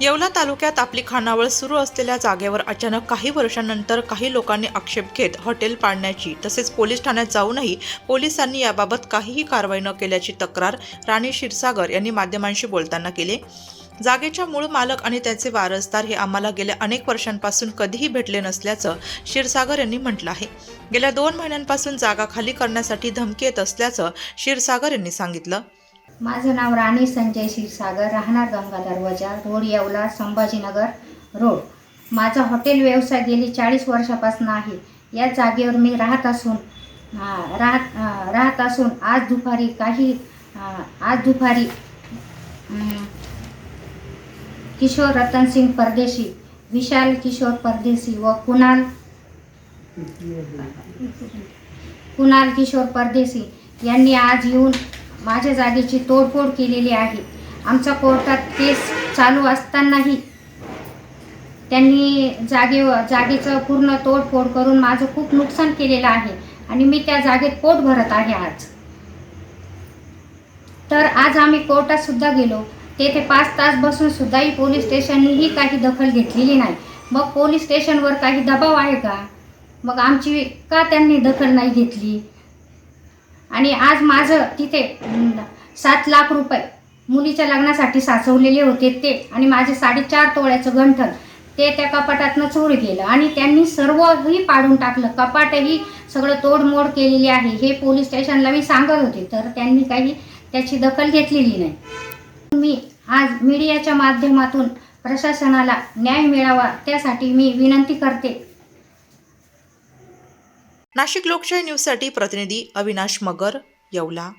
येवला तालुक्यात आपली खानावळ सुरू असलेल्या जागेवर अचानक काही वर्षांनंतर काही लोकांनी आक्षेप घेत हॉटेल पाडण्याची तसेच पोलीस ठाण्यात जाऊनही पोलिसांनी याबाबत काहीही कारवाई न केल्याची तक्रार राणी क्षीरसागर यांनी माध्यमांशी बोलताना केली. जागेच्या मूळ मालक आणि त्याचे वारसदार हे आम्हाला गेल्या अनेक वर्षांपासून कधीही भेटले नसल्याचं क्षीरसागर यांनी म्हटलं आहे. गेल्या दोन महिन्यांपासून जागा खाली करण्यासाठी धमकी येत असल्याचं क्षीरसागर यांनी सांगितलं. माझं नाव राणी संजय क्षीरसागर राहणार गंगाधर बाजार रोड येवला संभाजीनगर रोड. माझा हॉटेल व्यवसाय गेली चाळीस वर्षापासून आहे. या जागेवर मी राहत असून राहत राहत असून आज दुपारी काही आज दुपारी किशोर रतनसिंग परदेशी विशाल किशोर परदेशी व कुणाल कुणाल किशोर परदेशी यांनी आज येऊन माझ्या जागेची तोडफोड केलेली आहे. आमचा कोर्टात केस चालू असतानाही त्यांनी जागे जागेचं पूर्ण तोडफोड करून माझं खूप नुकसान केलेलं आहे आणि मी त्या जागेत पोट भरत आहे आज. तर आज आम्ही कोर्टात सुद्धा गेलो. तेथे पाच तास बसून सुद्धाही पोलीस स्टेशननीही काही दखल घेतलेली नाही. मग पोलीस स्टेशनवर काही दबाव आहे का? मग आमची का त्यांनी दखल नाही घेतली? आणि आज माझं तिथे सात लाख रुपये मुलीच्या लग्नासाठी साचवलेले होते ते आणि माझे साडेचार तोळ्याचं गंठण ते त्या कपाटातनं चोरी गेलं आणि त्यांनी सर्वही पाडून टाकलं. कपाटही सगळं तोडमोड केलेली आहे. हे पोलीस स्टेशनला मी सांगत होते तर त्यांनी काही त्याची दखल घेतलेली नाही. मी आज मीडियाच्या माध्यमातून प्रशासनाला न्याय मिळावा त्यासाठी मी विनंती करते. नाशिक लोकशाही न्यूजसाठी प्रतिनिधी अविनाश मगर येवला.